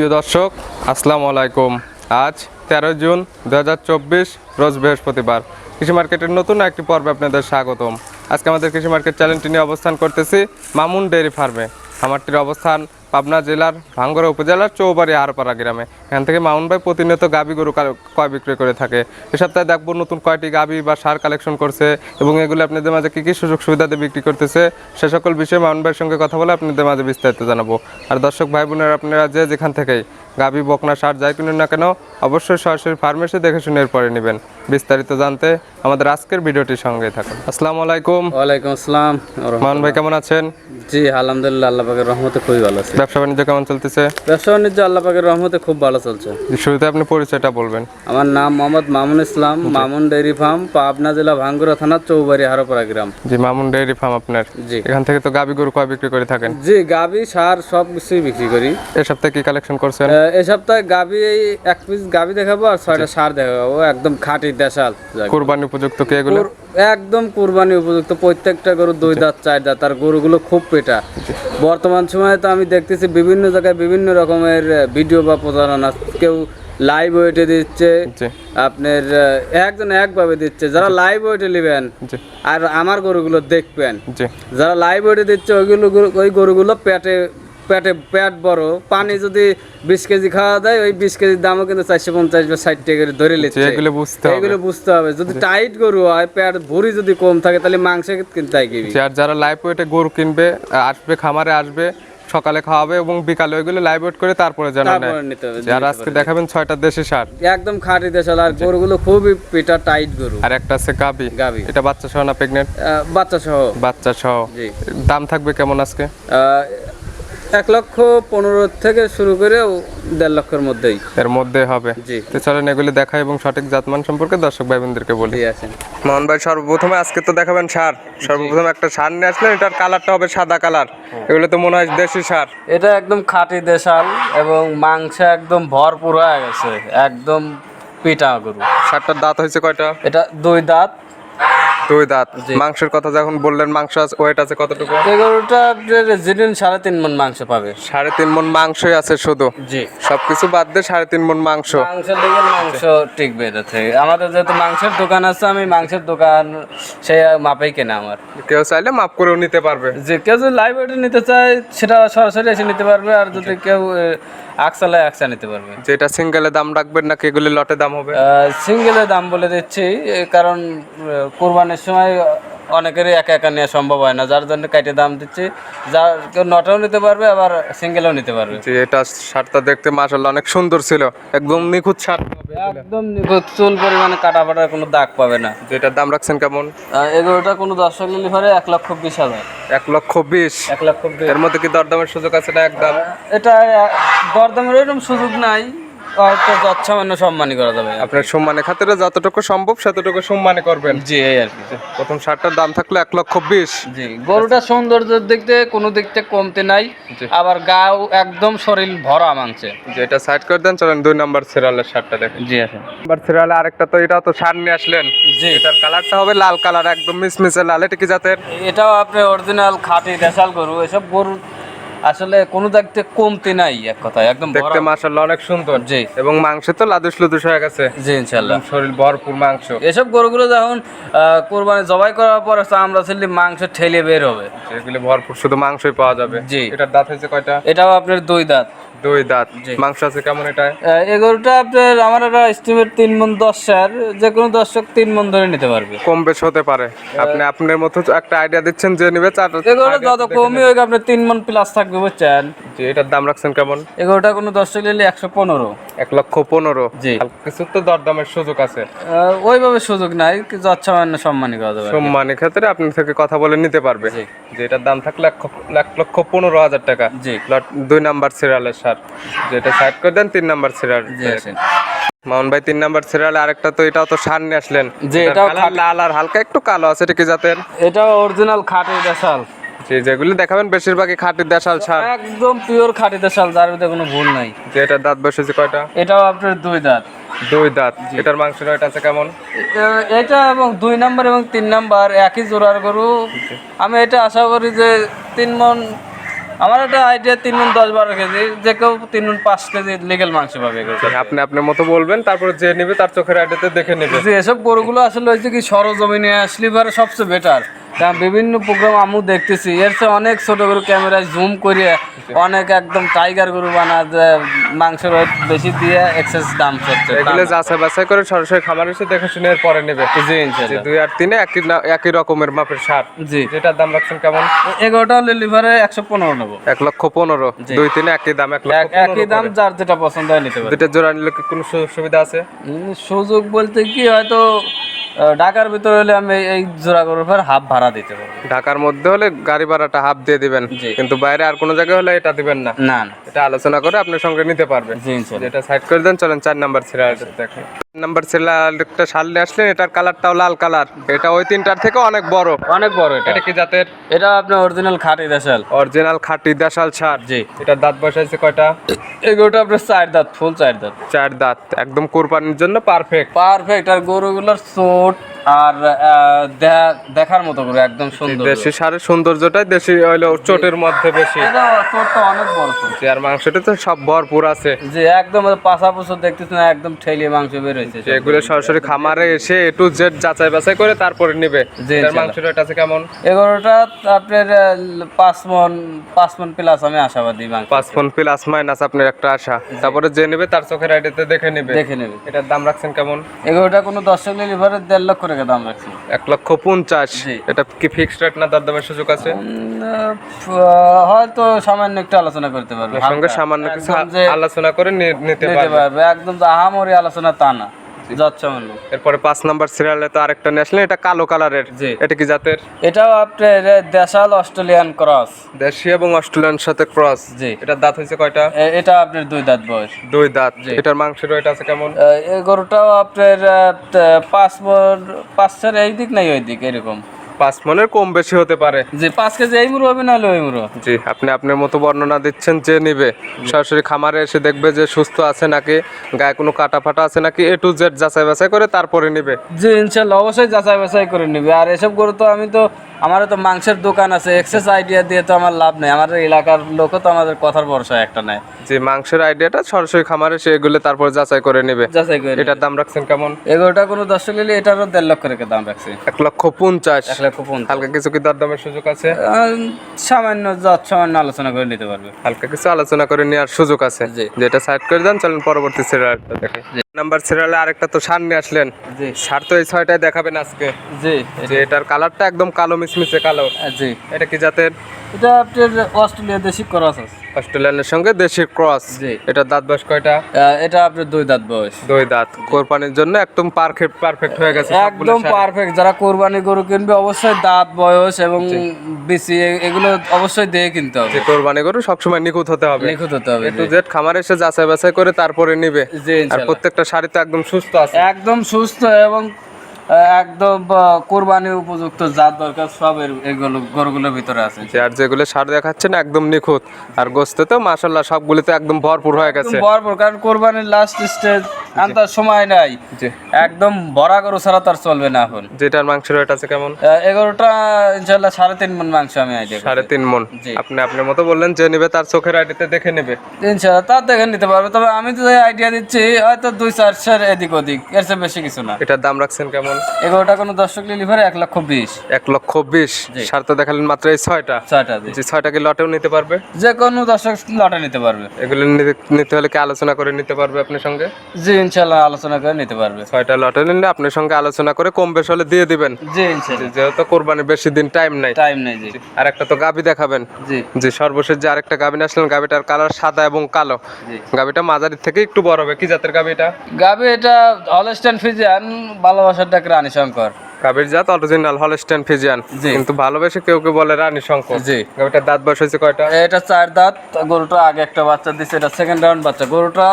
প্রিয় দর্শক, আসসালামু আলাইকুম। আজ তেরো জুন দু হাজার চব্বিশ, রোজ বৃহস্পতিবার। কৃষি মার্কেটের নতুন একটি পর্বে আপনাদের স্বাগতম। আজকে আমাদের কৃষি মার্কেট চ্যানেলটি নিয়ে অবস্থান করতেছি মামুন ডেয়ারি ফার্মে। খামারটির অবস্থান পাবনা জেলার ভাঙ্গরা উপজেলার চৌবাড়ি আরপাড়া গ্রামে। এখান থেকে মামুন ভাই প্রতিনিয়ত গাবি গরু কা- ক্রয় বিক্রয় করে থাকে। এ সপ্তাহে দেখব নতুন কয়টি গাবি বা সার কালেকশন করছে এবং এগুলো আপনাদের মাঝে কী কী সুযোগ সুবিধাতে বিক্রি করতেছে, সে সকল বিষয়ে মামুন ভাইয়ের সঙ্গে কথা বলে আপনাদের মাঝে বিস্তারিত জানাব। আর দর্শক ভাই বোনেরা, আপনারা যে যেখান থেকেই গাবি বকনা, সার যাই কিনুন না কেন, অবশ্যই সরাসরি ফার্মেসি দেখে শুনে এরপরে নেবেন। বিস্তারিত জানতে আমাদের আজকের ভিডিওটির সঙ্গে থাকুন। আসসালামু আলাইকুম। ওয়ালাইকুম আসসালাম। মামুন ভাই কেমন আছেন? জি আলহামদুলিল্লাহ আল্লাহ পাকের রহমতে খুবই ভালো আছে। ব্যবসা বাণিজ্য কেমন চলতেছে? ব্যবসা বাণিজ্য আল্লাহ পাকের রহমতে খুব ভালো চলছে। শুরুতে আপনি পরিচয়টা বলবেন। আমার নাম মোহাম্মদ মামুন ইসলাম মামুন ডেইরি ফার্ম পাবনা জেলা ভাঙ্গুরা থানা চৌবাড়ি হারোপাড়া গ্রাম। জি মামুন ডেয়ারি ফার্ম আপনার। জি। এখান থেকে তো গাবি গরু কয় বিক্রি করে থাকেন? জি গাবি সার সব কিছুই বিক্রি করি। এ সপ্তাহে কি কালেকশন করছেন? আহ, এ সপ্তাহে গাবি এই এক পিস গাবি দেখাবো আর ছয়টা সার দেখাবো। একদম খাঁটি দেশাল। কোরবানি উপযুক্ত কি এগুলো? একদম কুরবানি উপযুক্ত। প্রত্যেকটা গরু দুই দাঁত চার দাঁত। আর গরুগুলো খুব পেটা। বর্তমান সময়ে তো আমি দেখতেছি বিভিন্ন জায়গায় বিভিন্ন রকমের ভিডিও বা প্রচারণা কেউ লাইভ ওয়েটে দিচ্ছে। আপনার একজন একভাবে দিচ্ছে। যারা লাইভ ওয়েটে নেবেন আর আমার গরুগুলো দেখবেন। যারা লাইভ ওয়েটে দিচ্ছে ওইগুলো ওই গরুগুলো পেটে পেটে পেট বড় পানি যদি বিশ কেজি খাওয়া দেয় ওই বিশ কেজির দামও কিন্তু চারশো পঞ্চাশ বা ষাট টাকা করে ধরে জি নিচ্ছে। এগুলো বুঝতে হবে। এগুলো বুঝতে হবে। যদি টাইট গরু হয় পেট ভুঁড়ি যদি কম থাকে তাহলে মাংস কিন্তু তাই যে আর যারা লাইভ ওয়েটে গরু কিনবে আসবে খামারে আসবে সকালে খাওয়াবে এবং বিকালে ওইগুলো লাইভ ওয়েট করে তারপরে জানা নেয়। তারপরে নিতে হবে যে আর আজকে দেখাবেন ছয়টা দেশি সার একদম খাঁটি দেশাল আর গরুগুলো খুবই পেটা টাইট গরু। আর একটা আছে গাবি গাবি এটা বাচ্চা সহ না প্রেগনেন্ট বাচ্চা সহ বাচ্চা সহ দাম থাকবে কেমন আজকে? আহ, এক লক্ষ পনেরো থেকে শুরু করে দেড় লক্ষের মধ্যেই। এর মধ্যে হবে। জি। তো চলেন এগুলি দেখা এবং সঠিক জাতমান সম্পর্কে দর্শক ভাই বোনদেরকে বলি আছেন মোহন ভাই সর্বপ্রথমে আজকে তো দেখাবেন সার। সর্বপ্রথম একটা সার নিয়ে আসলেন এটার কালারটা হবে সাদা কালার। এগুলো তো মনে হয় দেশি সার। এটা একদম খাঁটি দেশাল এবং মাংস একদম ভরপুর হয়ে গেছে একদম পিটা গরু। সারটার দাঁত হয়েছে কয়টা? এটা দুই দাঁত দুই দাঁত মাংসের কথা যখন বললেন মাংস আছে ওয়েট আছে কতটুকু? এই গরুটা আপনার যেদিন সাড়ে তিন মন মাংস পাবে। সাড়ে তিন মন মাংসই আছে শুধু? জি। সবকিছু বাদ দিয়ে সাড়ে তিন মন মাংস। দিকে মাংস টিকবে এটা থেকে। আমাদের যেহেতু মাংসের দোকান আছে আমি মাংসের দোকান সেই মাপেই কেনা আমার। কেউ চাইলে মাপ করেও নিতে পারবে। যে কেউ যদি লাইভ নিতে চায় সেটা সরাসরি এসে নিতে পারবে। আর যদি কেউ আকসালায় আকসা নিতে পারবে। যেটা সিঙ্গেলের দাম রাখবেন নাকি এগুলি লটে দাম হবে? সিঙ্গেলের দাম বলে দিচ্ছি কারণ কোরবানের কোরবানির সময় অনেকেরই একা একা নেওয়া সম্ভব হয় না। যার জন্য কাইটে দাম দিচ্ছি। যার কেউ নটাও নিতে পারবে আবার সিঙ্গেলও নিতে পারবে। যে এটা শার্টটা দেখতে মাসাল্লাহ অনেক সুন্দর ছিল। একদম নিখুঁত শার্ট একদম নিখুঁত চুল পরিমাণে কাটা ফাটার কোনো দাগ পাবে না। যেটার দাম রাখছেন কেমন? এগুলোটা কোনো দর্শক নিলে পরে এক লক্ষ বিশ হাজার। এক লক্ষ বিশ। এক লক্ষ এর মধ্যে কি দরদামের সুযোগ আছে না একদম? এটা দরদামের এরকম সুযোগ নাই। হয়তো যৎসামান্য সম্মানই করা যাবে। আপনার খাতিরে যতটুকু সম্ভব ততটুকু সম্মানে করবেন। জি এই আর কি। প্রথম শার্টটার দাম থাকল এক লক্ষ বিশ। জি গরুটা সৌন্দর্যের দিক দিয়ে কোনো দিক থেকে কমতে নাই। আবার গাও একদম শরীর ভরা যে এটা সাইড করে দেন চলেন দুই নাম্বার সিরিয়ালের শার্টটা দেখেন। জি আছে নাম্বার সিরিয়ালে আরেকটা তো এটা তো সার নিয়ে আসলেন। জি। এটার কালারটা হবে লাল কালার একদম মিসমিসে লাল। এটা কি জাতের? এটাও আপনি অরিজিনাল খাঁটি দেশাল গরু। এসব গরু আসলে কোনো দেখতে কমতে নাই এক কথায় একদম দেখতে মাশাআল্লাহ অনেক সুন্দর। জি। এবং মাংস তো লাদুস লুদুস হয়ে গেছে। জি ইনশাআল্লাহ। শরীর ভরপুর মাংস। এসব গরুগুলো যখন আহ, কোরবানি জবাই করার পর আমরা ছিলি মাংস ঠেলে বের হবে। এগুলো ভরপুর শুধু মাংসই পাওয়া যাবে। জি। এটার দাঁত হয়েছে কয়টা? এটাও আপনার দুই দাঁত। দুই দাঁত। মাংস আছে কেমন এটা? আহ, এই গরুটা আপনার আমার একটা এস্টিমেট তিন মন দশ সার যে কোনো দর্শক তিন মন ধরে নিতে পারবে। কম বেশ হতে পারে। আপনি আপনার মতো একটা আইডিয়া দিচ্ছেন যে নিবে চার এগুলো যত কমই হোক আপনার তিন মন প্লাস থাকবে বুঝছেন? জি, এটার দাম রাখছেন কেমন? এগুলোটা কোনো দর্শক নিলে একশো পনেরো। এক লক্ষ পনেরো। জি। কিছু তো দরদামের সুযোগ আছে। ওইভাবে সুযোগ নাই যৎসামান্য সম্মানই করা যাবে সম্মানের ক্ষেত্রে আপনার থেকে কথা বলে নিতে পারবে। যে এটার দাম থাকলে এক লক্ষ- পনেরো হাজার টাকা। জি। দুই নাম্বার সিরিয়ালের সার যেটা সাইড করে দেন তিন নাম্বার সিরিয়াল মামুন ভাই তিন নাম্বার সিরিয়ালে আরেকটা তো এটাও তো সার নিয়ে আসলেন। এটার এটাও লাল আর হালকা একটু কালো আছে এটা কি জাতের? এটা অরিজিনাল খাঁটি দেশাল। জি যেগুলি দেখাবেন বেশিরভাগই খাঁটি দেশাল সার। একদম পিওর খাঁটি দেশাল যার মধ্যে কোনো ভুল নাই। যে এটার দাঁত বসেছে কয়টা? এটাও আপনার দুই দাঁত। দুই দাঁত। এটার মাংস রেট আছে কেমন? এটা এবং দুই নাম্বার এবং তিন নাম্বার একই জোড়ার গরু। আমি এটা আশা করি যে তিন মন আমার একটা আইডিয়া তিন মন দশ বারো কেজি যে কেউ তিন মন পাঁচ কেজি লিগেল মাংস পাবে এগুলো। আপনি আপনার মতো বলবেন তারপর যে নেবে তার চোখের আইডিয়াতে দেখে নেবে যে এসব গরুগুলো আসলে হয়েছে কি সরজমিনে আসলে পরে সবচেয়ে বেটার কারণ বিভিন্ন প্রোগ্রাম আমু দেখতেছি। এর চেয়ে অনেক ছোট গরু ক্যামেরায় জুম করিয়ে অনেক একদম টাইগার গরু বানা মাংসের বেশি দিয়ে এক্সেস দাম চলছে এগুলো যাচাই বাছাই করে সরাসরি খামার এসে দেখে শুনে এর পরে নেবে। জি দুই আর তিনে একই একই রকমের মাপের সার। জি। যেটার দাম রাখছেন কেমন? এগারোটা হলে লিভারে একশো পনেরো নেব। এক লক্ষ পনেরো। দুই তিনে একই দাম এক লক্ষ একই দাম যার যেটা পছন্দ হয় নিতে পারে। দুইটা জোড়া নিলে কি কোনো সুযোগ সুবিধা আছে? সুযোগ বলতে কি হয়তো ঢাকার ভিতরে হলে আমি এই- এই জোড়া গরুর হাফ ভাড়া দিতে পারব। ঢাকার মধ্যে হলে গাড়ি ভাড়াটা হাফ দিয়ে দিবেন। কিন্তু বাইরে আর কোনো জায়গায় হলে এটা দিবেন না। না এটা আলোচনা করে আপনার সঙ্গে নিতে পারবেন। যেটা সাইড করে দেন চলেন চার নাম্বার দেখেন। নাম্বার সিরিয়ালটা আসলেন এটার কালারটাও লাল কালার এটা ওই তিনটার থেকে অনেক বড়। অনেক বড় এটা। এটা কি জাতের? এটা আপনার অরিজিনাল খাঁটি দেশাল। অরিজিনাল খাঁটি দেশাল সার। জি। এটার দাঁত বসাইছে কয়টা? এগুলোটা আপনার চার দাঁত ফুল চার দাঁত। চার দাঁত। একদম কোরবানির জন্য পারফেক্ট পারফেক্ট আর গরুগুলোর চোট আর দেখার মতো করে একদম সুন্দর। দেশি সারের সৌন্দর্যটাই দেশি হইল চোটের মধ্যে বেশি। চোটটা অনেক বড় চোট। আর মাংসটা তো সব ভরপুর আছে। যে একদম পাশা পুষো দেখতেছ না একদম ঠেলিয়ে মাংস বের হয়েছে যে এগুলো সরাসরি খামারে এসে এ টু জেড যাচাই বাছাই করে তারপরে নিবে। এটার মাংসটা আছে কেমন? এগারোটা আপনার পাঁচ মন পাঁচ মন প্লাস আমি আশাবাদী মাংস। পাঁচ ফোন প্লাস মাইনাস আপনার একটা আশা। তারপরে যে নেবে তার চোখের আইডিতে দেখে নেবে। দেখে নেবে। এটার দাম রাখছেন কেমন? এগারোটা কোনো দর্শক লিভারের দেড় লক্ষ টাকা। দাম রাখছি। এক লক্ষ পঞ্চাশ। এটা কি ফিক্সড রেট না দরদামের সুযোগ আছে? হয়তো সামান্য একটু আলোচনা করতে পারবে। সঙ্গে সামান্য কিছু আলোচনা করে নিতে পারবে। একদম আহামরি আলোচনা তা না। সামান্য এরপরে পাঁচ নাম্বার সিরিয়ালে তো আরেকটা নিয়ে আসলেন এটা কালো কালারের। এটা কি জাতের? এটাও আপনার দেশাল অস্ট্রেলিয়ান ক্রস। দেশি এবং অস্ট্রেলিয়ান সাথে ক্রস। জি। এটার দাঁত হয়েছে কয়টা? এটা আপনার দুই দাঁত বয়স। দুই দাঁত। এটার মাংসের ওয়েট আছে কেমন? এই গরুটাও আপনার পাঁচ পাঁচ চার এই দিক নাই ওই দিক এরকম। পাঁচ মনের কম বেশি হতে পারে। যে পাঁচ কেজি এই মুরো হবে নাহলে ওই মুরো জি আপনি আপনার মতো বর্ণনা দিচ্ছেন যে নিবে। সরাসরি খামারে এসে দেখবে যে সুস্থ আছে নাকি গায়ে কোনো কাটা ফাটা আছে নাকি এ টু জেড যাচাই বাছাই করে তারপরে নিবে। জি ইনশাল্লাহ অবশ্যই যাচাই বাছাই করে নিবে। আর এসব গরু তো আমি তো আমারও তো মাংসের দোকান আছে এক্সেস আইডিয়া দিয়ে তো আমার লাভ নেই। আমাদের এলাকার লোকও তো আমাদের কথার ভরসা একটা নেই। যে মাংসের আইডিয়াটা সরাসরি খামারে এসে এগুলো তারপর যাচাই করে নেবে। যাচাই করে এটার দাম রাখছেন কেমন? এগারোটা কোনো দর্শক নিলে এটারও দেড় লক্ষ রেখে দাম রাখছি। এক লক্ষ পঞ্চাশ। এক লক্ষ পঞ্চাশ। হালকা কিছু কি দরদামের সুযোগ আছে? সামান্য যত সামান্য আলোচনা করে নিতে পারবে। হালকা কিছু আলোচনা করে নেওয়ার সুযোগ আছে। যেটা সাইড করে দেন চলেন পরবর্তী সিরিয়ালটা দেখি। নাম্বার সিরিয়ালে আরেকটা তো সার নিয়ে আসলেন। জি। সার তো এই ছয়টায় দেখাবেন আজকে। জি যে এটার কালারটা একদম কালো মিশমিশে কালো। জি। এটা কি জাতের? এটা আপনার অস্ট্রেলিয়া দেশি ক্রস আছে। অস্ট্রেলিয়ানের সঙ্গে দেশি ক্রস জি। এটার দাঁত বয়স কয়টা? এটা আপনার দুই দাঁত বয়স। দুই দাঁত। কোরবানির জন্য একদম পারফেক্ট পারফেক্ট হয়ে গেছে একদম পারফেক্ট যারা কোরবানি গরু কিনবে অবশ্যই দাঁত বয়স এবং বেশি এগুলো অবশ্যই দিয়ে কিনতে হবে। কোরবানি গরু সবসময় নিখুঁত হতে হবে। নিখুঁত হতে হবে টু জেড খামারে এসে যাচাই বাছাই করে তারপরে নিবে। আর প্রত্যেকটা শাড়ি তো একদম সুস্থ আছে। একদম সুস্থ এবং একদম কোরবানি উপযুক্ত জাত দরকার সব এগুলো গরুগুলোর ভিতরে আছে। আর যেগুলো সার দেখাচ্ছেন একদম নিখুঁত। আর গোস্তে তো মাসাল্লাহ সবগুলো তো একদম ভরপুর হয়ে গেছে। ভরপুর কারণ কোরবানির লাস্ট স্টেজ আনতার সময় নাই। একদম ভরা গরু ছাড়া তার চলবে না এখন। যেটার মাংসের রেট আছে কেমন? এগারোটা ইনশাল্লাহ সাড়ে তিন মন মাংস আমি আইডিয়া সাড়ে তিন মন। আপনি আপনার মতো বললেন যে নিবে তার চোখের আইডিতে দেখে নেবে। ইনশাল্লাহ তা দেখে নিতে পারবে। তবে আমি তো আইডিয়া দিচ্ছি হয়তো দুই চার চার এদিক ওদিক এর চেয়ে বেশি কিছু না। এটার দাম রাখছেন কেমন? এগারোটা কোনো দর্শক লিভারে এক লক্ষ বিশ। এক লক্ষ বিশ। সার তো দেখালেন মাত্র এই ছয়টা। ছয়টা যে ছয়টা কি লটেও নিতে পারবে? যে কোনো দর্শক লটে নিতে পারবে। এগুলো নিতে- নিতে হলে কি আলোচনা করে নিতে পারবে আপনার সঙ্গে? জি ইনশাল্লাহ আলোচনা করে নিতে পারবে। ছয়টা লটে নিলে আপনার সঙ্গে আলোচনা করে কম বেশ হলে দিয়ে দিবেন। জি ইনশাল্লাহ যেহেতু কোরবানি বেশি দিন টাইম নাই। টাইম নেই জি। আর একটা তো গাবি দেখাবেন। জি। সর্বশেষ যে আরেকটা গাবিন আসলেন গাবিটার কালার সাদা এবং কালো। গাবিটা মাঝারি থেকে একটু বড় হবে। কি জাতের গাবি এটা? গাবে এটা হলস্টাইন ফিজিয়ান ভালোবাসার ডাক রানী শঙ্কর। গাবির জাত অরিজিনাল হলস্টেন ফিজিয়ান জি। কিন্তু ভালোবেসে কেউ কেউ বলে রানী শঙ্কর। জি। গাবিটার দাঁত বয়স হয়েছে কয়টা? এটা চার দাঁত গরুটা আগে একটা বাচ্চা দিছে এটা সেকেন্ড রাউন্ড বাচ্চা। গরুটা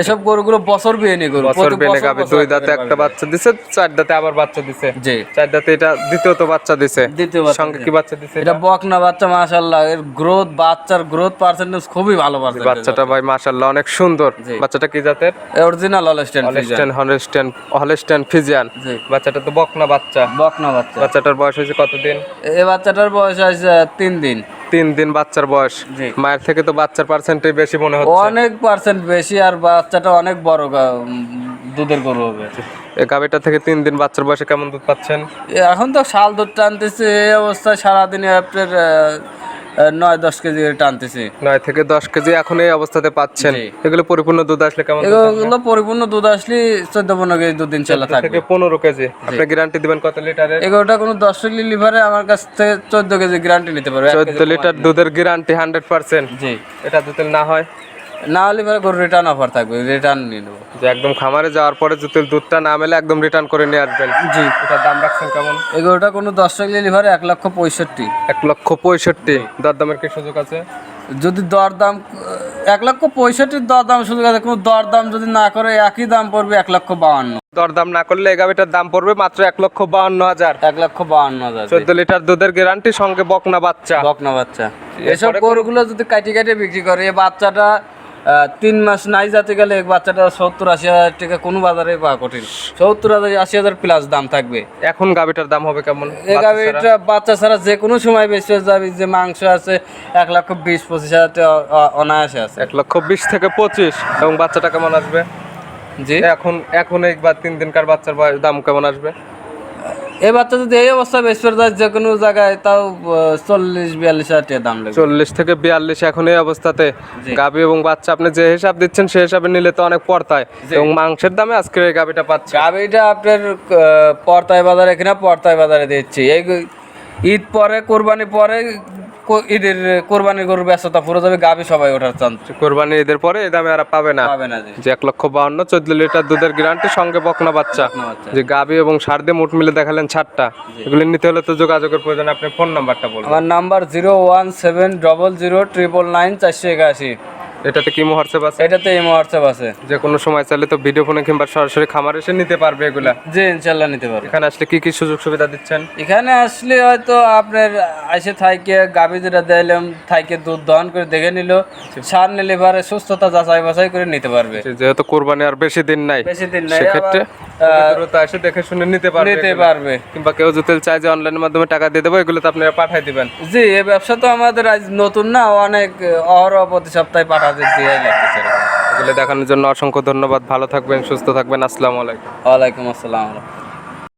এসব গরুগুলো বছর বিয়ে গরু বছর বেনে বছর দুই দাঁতে একটা বাচ্চা দিছে চার দাঁতে আবার বাচ্চা দিছে। জি। চার দাঁতে এটা দ্বিতীয়ত বাচ্চা দিছে। দ্বিতীয় বাচ্চা সঙ্গে কি বাচ্চা দিছে এটা বকনা বাচ্চা মাশাআল্লাহ। এর গ্রোথ বাচ্চার গ্রোথ পার্সেন্টেজ খুবই ভালো পার্সেন্টেজ বাচ্চাটা ভাই মাশাআল্লাহ অনেক সুন্দর। বাচ্চাটা কি জাতের? Original Holstein Friesian Holstein Holstein Holstein Friesian জি। বাচ্চাটা তো বকনা বাচ্চা। বকনা বাচ্চা। বাচ্চাটার বয়স হয়েছে কতদিন? এই বাচ্চাটার বয়স আছে তিন দিন। তিন দিন বাচ্চার বয়স। মায়ের থেকে তো বাচ্চার পার্সেন্টই বেশি মনে হচ্ছে। অনেক পার্সেন্ট বেশি আর বাচ্চাটা অনেক বড় দুধের গরু হবে। এই গাভিটা থেকে তিন দিন বাচ্চার বয়সে কেমন দুধ পাচ্ছেন? এখন তো শাল দুধ টানতেছে এই অবস্থায় সারাদিন আপনার নয় দশ কেজি টানতেছি। নয় থেকে দশ কেজি এখন এই অবস্থাতে পাচ্ছেন। এগুলো পরিপূর্ণ দুধ আসলে কেমন এগুলো পরিপূর্ণ দুধ আসলে চোদ্দ পনেরো কেজি দুদিন থাকবে থেকে পনেরো কেজি। আপনি গ্যারান্টি দিবেন কত লিটারের? এগুলোটা কোনো দশ লিভারে আমার কাছ থেকে চোদ্দ কেজি গ্যারান্টি নিতে পারবে চোদ্দ লিটার দুধের গ্যারান্টি হান্ড্রেড পার্সেন্ট জি। এটা দুধের না হয়? না হলে পরে গরু রিটার্ন অফার থাকবে রিটার্ন নিয়ে নেব। যে একদম খামারে যাওয়ার পরে যদি দুধটা না মেলে একদম রিটার্ন করে নিয়ে আসবেন। জি। এটার দাম রাখছেন কেমন? এগুলোটা কোনো দশ লিভারে এক লক্ষ পঁয়ষট্টি। এক লক্ষ পঁয়ষট্টি। দরদামের কি সুযোগ আছে? যদি দরদাম এক লক্ষ পঁয়ষট্টির দরদাম শুধু আছে কোনো দরদাম যদি না করে একই দাম পড়বে এক লক্ষ বাউান্ন দরদাম না করলে এই গাভিটার দাম পড়বে মাত্র এক লক্ষ বাউন্ন হাজার। এক লক্ষ বাউান্ন হাজার চোদ্দ লিটার দুধের গ্যারান্টি সঙ্গে বকনা বাচ্চা। বকনা বাচ্চা। এসব গরুগুলো যদি কাটি কাটি বিক্রি করে এই বাচ্চাটা তিন মাস নাই যাতে গেলে এই বাচ্চাটা সত্তর আশি হাজার টাকা কোনো বাজারে পাওয়া কঠিন। সত্তর হাজার আশি হাজার প্লাস দাম থাকবে। এখন গাভিটার দাম হবে কেমন? এই গাভীটা বাচ্চা ছাড়া যে কোনো সময় বেশি হয়ে যাবে যে মাংস আছে এক লক্ষ বিশ পঁচিশ হাজার টাকা অ- অনায়াসে আছে। এক লক্ষ বিশ থেকে পঁচিশ এবং বাচ্চাটা কেমন আসবে? জি? এখন এখন একবার তিন দিনকার বাচ্চার বয়স দাম কেমন আসবে? এই বাচ্চা যদি এই অবস্থা বেশি করে যায় যে কোনো জায়গায় তাও চল্লিশ বিয়াল্লিশ হাজার টাকা দাম লাগবে। চল্লিশ থেকে বিয়াল্লিশ এখন এই অবস্থাতে। গাভী এবং বাচ্চা আপনি যে হিসাব দিচ্ছেন সেই হিসাবে নিলে তো অনেক পর্তায়। এবং মাংসের দামে আজকে এই গাভীটা পাচ্ছে। গাভীটা আপনার পর্তায় বাজারে কিনা পর্তায় বাজারে দিচ্ছি। এই ঈদ পরে কোরবানি পরে ঈদের কোরবানির গরুর ব্যস্ততা পুরো যাবে গাভী সবাই ওঠার চান কোরবানি ঈদের পরে এই দামে আর পাবে না। পাবে না যে এক লক্ষ বাহান্ন চোদ্দ লিটার দুধের গ্যারান্টি সঙ্গে বকনা বাচ্চা। যে গাবি এবং সার দিয়ে মুঠ মিলে দেখালেন ছাড়টা। এগুলি নিতে হলে তো যোগাযোগের প্রয়োজন আপনি ফোন নাম্বারটা বলুন আমার number zero one seven double zero triple nine চারশো একাশি। এটাতে কি হোয়াটসঅ্যাপ আছে? এটাতে এই হোয়াটসঅ্যাপ আছে। যে কোনো সময় চাইলে তো ভিডিও ফোনে কিংবা সরাসরি খামার এসে নিতে পারবে এগুলা। জি ইনশাল্লাহ নিতে পারবে। এখানে আসলে কি কি সুযোগ সুবিধা দিচ্ছেন? এখানে আসলে হয়তো আপনার এসে থাইকে গাভী যেটা দিলাম থাইকে দুধ দহন করে দেখে নিল সার নিলে পরে সুস্থতা যাচাই বাছাই করে নিতে পারবে। যেহেতু কোরবানি আর বেশি দিন নাই বেশি দিন নাই সেক্ষেত্রে এসে দেখে শুনে নিতে পারবে নিতে পারবে। কিংবা কেউ যদি চায় যে অনলাইনের মাধ্যমে টাকা দিয়ে দেবো এগুলো তো আপনারা পাঠাই দিবেন। জি এই ব্যবসা তো আমাদের আজ নতুন না অনেক অহরহ প্রতি সপ্তাহে পাঠাতে দিয়ে লাগতেছে। এগুলো দেখানোর জন্য অসংখ্য ধন্যবাদ। ভালো থাকবেন সুস্থ থাকবেন। আসসালামু আলাইকুম। ওয়ালাইকুম আসসালাম।